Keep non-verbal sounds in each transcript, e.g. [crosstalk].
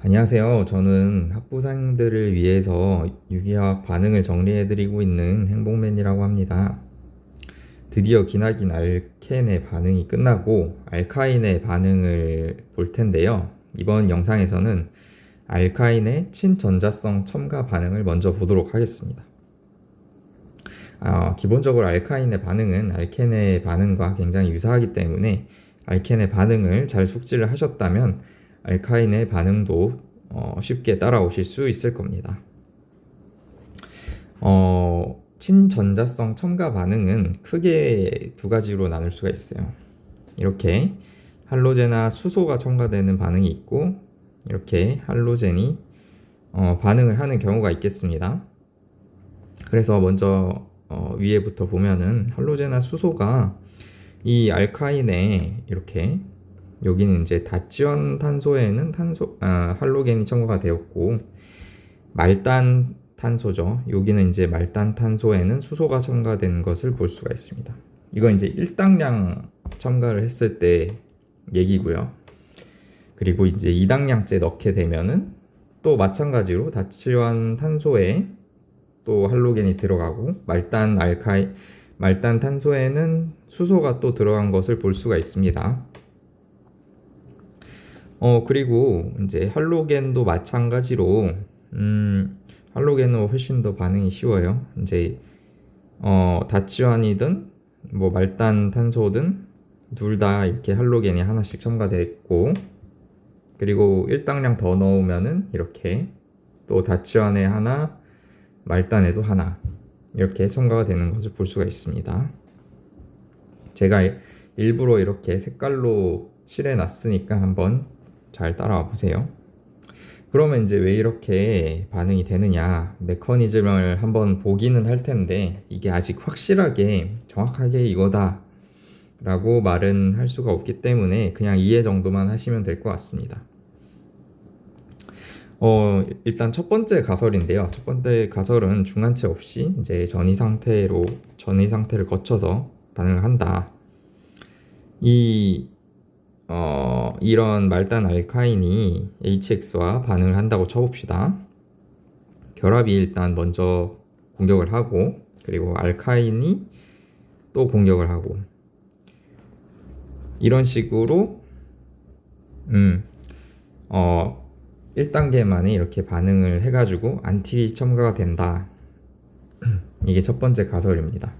안녕하세요. 저는 학부생들을 위해서 유기화학 반응을 정리해드리고 있는 행복맨이라고 합니다. 드디어 기나긴 알켄의 반응이 끝나고 알카인의 반응을 볼 텐데요. 이번 영상에서는 알카인의 친전자성 첨가 반응을 먼저 보도록 하겠습니다. 아, 기본적으로 알카인의 반응은 알켄의 반응과 굉장히 유사하기 때문에 알켄의 반응을 잘 숙지를 하셨다면 알카인의 반응도 어, 쉽게 따라오실 수 있을 겁니다. 어, 친전자성 첨가 반응은 크게 두 가지로 나눌 수가 있어요. 이렇게 할로제나 수소가 첨가되는 반응이 있고 이렇게 할로젠이 어, 반응을 하는 경우가 있겠습니다. 그래서 먼저 어, 위에부터 보면은 할로제나 수소가 이 알카인에 이렇게 여기는 이제 다찌원 탄소에는 탄소 아, 할로겐이 첨가가 되었고 말단 탄소죠. 여기는 이제 말단 탄소에는 수소가 첨가된 것을 볼 수가 있습니다. 이건 이제 일당량 첨가를 했을 때 얘기고요. 그리고 이제 이당량째 넣게 되면은 또 마찬가지로 다치원 탄소에 또 할로겐이 들어가고 말단 알카이 말단 탄소에는 수소가 또 들어간 것을 볼 수가 있습니다. 어 그리고 이제 할로겐도 마찬가지로 음 할로겐은 훨씬 더 반응이 쉬워요. 이제 어 다치환이든 뭐 말단 탄소든 둘 다 이렇게 할로겐이 하나씩 첨가되어 있고 그리고 일당량 더 넣으면은 이렇게 또 다치환에 하나 말단에도 하나 이렇게 첨가가 되는 것을 볼 수가 있습니다. 제가 일부러 이렇게 색깔로 칠해 놨으니까 한번 잘 따라와 보세요. 그러면 이제 왜 이렇게 반응이 되느냐 메커니즘을 한번 보기는 할 텐데 이게 아직 확실하게 정확하게 이거다 라고 말은 할 수가 없기 때문에 그냥 이해 정도만 하시면 될 것 같습니다. 어, 일단 첫 번째 가설인데요. 첫 번째 가설은 중간체 없이 이제 전이 상태로 전이 상태를 거쳐서 반응을 한다. 이 어, 이런 말단 알카인이 HX와 반응을 한다고 쳐봅시다. 결합이 일단 먼저 공격을 하고 그리고 알카인이 또 공격을 하고 이런 식으로 음, 어, 1단계만에 이렇게 반응을 해가지고 안티 첨가가 된다. [clears throat] 이게 첫 번째 가설입니다.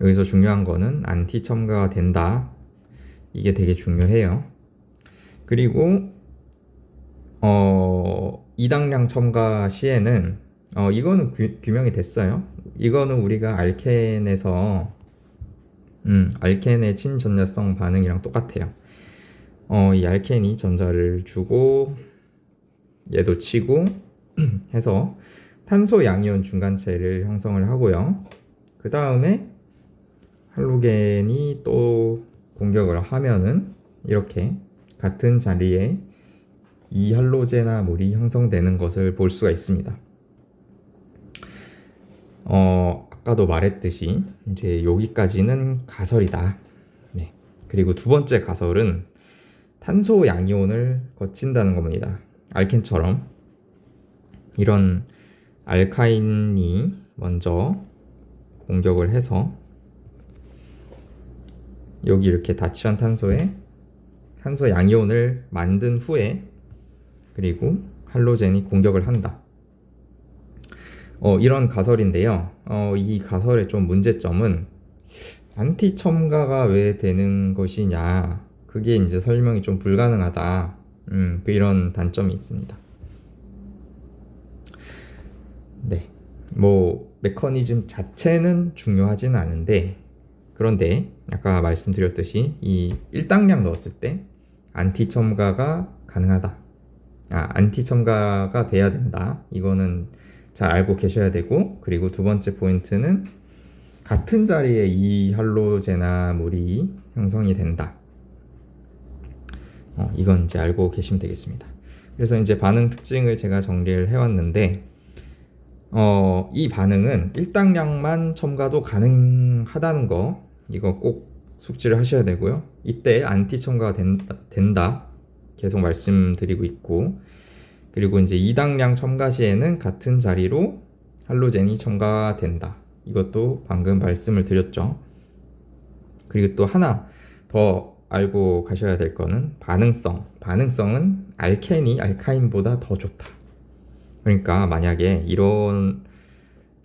여기서 중요한 거는 안티 첨가가 된다. 이게 되게 중요해요. 그리고 어, 이당량 첨가 시에는 어, 이거는 규, 규명이 됐어요. 이거는 우리가 알켄에서 음, 알켄의 친전자성 반응이랑 똑같아요. 어, 이 알켄이 전자를 주고 얘도 치고 [clears throat] 해서 탄소 양이온 중간체를 형성을 하고요. 그 다음에 할로겐이 또 공격을 하면은 이렇게 같은 자리에 이 할로제나 물이 형성되는 것을 볼 수가 있습니다. 어, 아까도 말했듯이 이제 여기까지는 가설이다. 네. 그리고 두 번째 가설은 탄소 양이온을 거친다는 겁니다. 알켄처럼 이런 알카인이 먼저 공격을 해서 여기 이렇게 다치한 탄소에 탄소 양이온을 만든 후에 그리고 할로젠이 공격을 한다. 어, 이런 가설인데요. 어, 이 가설의 좀 문제점은 안티 첨가가 왜 되는 것이냐. 그게 이제 설명이 좀 불가능하다. 음, 그 이런 단점이 있습니다. 네. 뭐, 메커니즘 자체는 중요하진 않은데, 그런데 아까 말씀드렸듯이 이 일당량 넣었을 때 안티 첨가가 가능하다. 아, 안티 첨가가 돼야 된다. 이거는 잘 알고 계셔야 되고 그리고 두 번째 포인트는 같은 자리에 이 할로제나 물이 형성이 된다. 어, 이건 이제 알고 계시면 되겠습니다. 그래서 이제 반응 특징을 제가 정리를 해왔는데 어, 이 반응은 일당량만 첨가도 가능하다는 거 이거 꼭 숙지를 하셔야 되고요. 이때 안티 첨가가 된다, 된다. 계속 말씀드리고 있고 그리고 이제 이당량 첨가 시에는 같은 자리로 할로젠이 첨가된다. 이것도 방금 말씀을 드렸죠. 그리고 또 하나 더 알고 가셔야 될 거는 반응성. 반응성은 알켄이 알카인보다 더 좋다. 그러니까 만약에 이런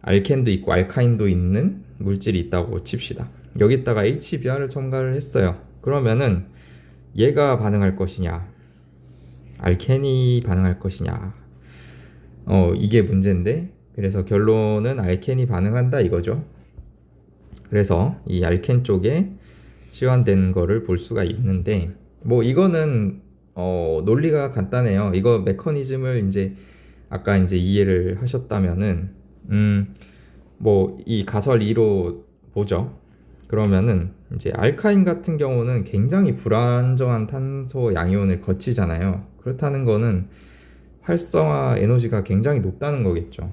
알켄도 있고 알카인도 있는 물질이 있다고 칩시다. 여기다가 HBr을 첨가를 했어요. 그러면은 얘가 반응할 것이냐, 알켄이 반응할 것이냐. 어, 이게 문제인데, 그래서 결론은 알켄이 반응한다 이거죠. 그래서 이 알켄 쪽에 치환된 거를 볼 수가 있는데, 뭐 이거는 어, 논리가 간단해요. 이거 메커니즘을 이제 아까 이제 이해를 하셨다면은, 음, 뭐 이 가설 2로 보죠. 그러면은 이제 알카인 같은 경우는 굉장히 불안정한 탄소 양이온을 거치잖아요. 그렇다는 거는 활성화 에너지가 굉장히 높다는 거겠죠.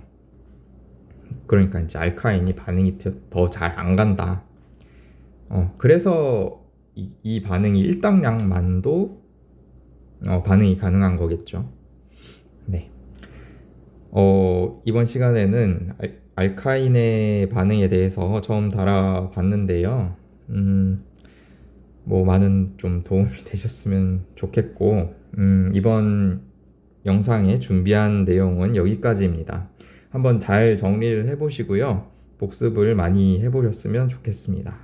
그러니까 이제 알카인이 반응이 더 잘 안 간다. 어, 그래서 이, 이 반응이 일당량만도 어, 반응이 가능한 거겠죠. 네. 어, 이번 시간에는 알, 알카인의 반응에 대해서 처음 달아봤는데요. 음, 뭐 많은 좀 도움이 [laughs] 되셨으면 좋겠고, 음, 이번 영상에 준비한 내용은 여기까지입니다. 한번 잘 정리를 해보시고요. 복습을 많이 해보셨으면 좋겠습니다.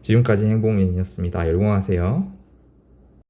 지금까지 행복민이었습니다. 열공하세요.